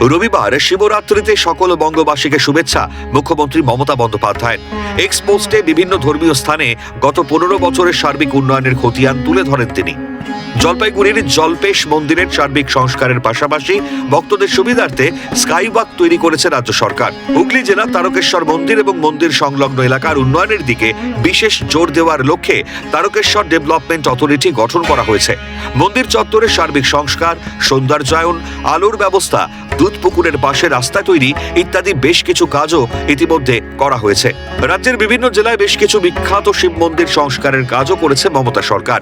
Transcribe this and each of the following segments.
রবিবার শিবরাত্রিতে সকল বঙ্গবাসীকে শুভেচ্ছা, মুখ্যমন্ত্রী মমতা বন্দ্যোপাধ্যায় এক্স পোস্টে বিভিন্ন ধর্মীয় স্থানে গত পনেরো বছরের সার্বিক উন্নয়নের খতিয়ান তুলে ধরেন তিনি। জলপাইগুড়ির জলপেশ মন্দিরের সার্বিক সংস্কারের পাশাপাশি ভক্তদের সুবিধার্থে স্কাইওয়াক তৈরি করেছে রাজ্য সরকার। হুগলি জেলার তারকেশ্বর মন্দির এবং মন্দির সংলগ্ন এলাকার উন্নয়নের দিকে বিশেষ জোর দেওয়ার লক্ষ্যে তারকেশ্বর ডেভেলপমেন্ট অথরিটি গঠন করা হয়েছে। মন্দির চত্বরের সার্বিক সংস্কার, সৌন্দর্যায়ন, আলোর ব্যবস্থা, দুধ পুকুরের পাশে রাস্তা তৈরি ইত্যাদি বেশ কিছু কাজও ইতিমধ্যে করা হয়েছে। রাজ্যের বিভিন্ন জেলায় বেশ কিছু বিখ্যাত শিব মন্দির সংস্কারের কাজও করেছে মমতা সরকার।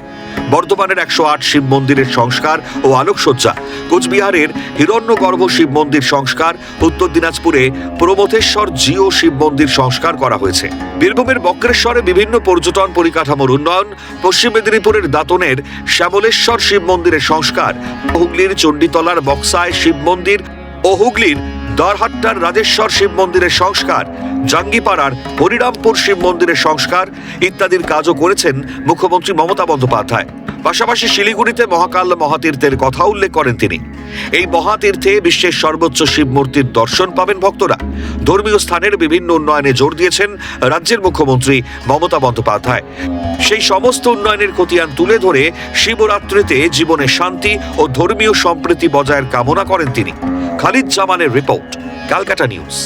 বর্ধমানের একশো আট শিব মন্দিরের সংস্কার ও আলোকসজ্জা। কোচবিহারের হিরণ্যগর্ভ শিব মন্দির সংস্কার, উত্তর দিনাজপুরে প্রমথেশ্বর জিও শিব মন্দির সংস্কার করা হয়েছে। বীরভূমের বক্রেশ্বরে বিভিন্ন পর্যটন পরিকাঠামোর উন্নয়ন, পশ্চিম মেদিনীপুরের দাতনের শ্যামলেশ্বর শিব মন্দিরের সংস্কার, হুগলির চণ্ডীতলার বক্সায় শিব মন্দির ও হুগলির দরহাট্টার রাজেশ্বর শিব মন্দিরের সংস্কার, জাঙ্গিপাড়ার হরিরামপুর শিব মন্দিরের সংস্কার ইত্যাদির কাজও করেছেন মুখ্যমন্ত্রী মমতা বন্দ্যোপাধ্যায়। পাশাপাশি শিলিগুড়িতে মহাকাল মহাতীর্থের কথা উল্লেখ করেন তিনি। এই মহাতীর্থে বিশ্বের সর্বোচ্চ শিব মূর্তির দর্শন পাবেন ভক্তরা। ধর্মীয় স্থানের বিভিন্ন উন্নয়নে জোর দিয়েছেন রাজ্যের মুখ্যমন্ত্রী মমতা বন্দ্যোপাধ্যায়। সেই সমস্ত উন্নয়নের খতিয়ান তুলে ধরে শিবরাত্রিতে জীবনে শান্তি ও ধর্মীয় সম্প্রীতি বজায়ের কামনা করেন তিনি। খালিদ জামানের রিপোর্ট, ক্যালকাটা নিউজ।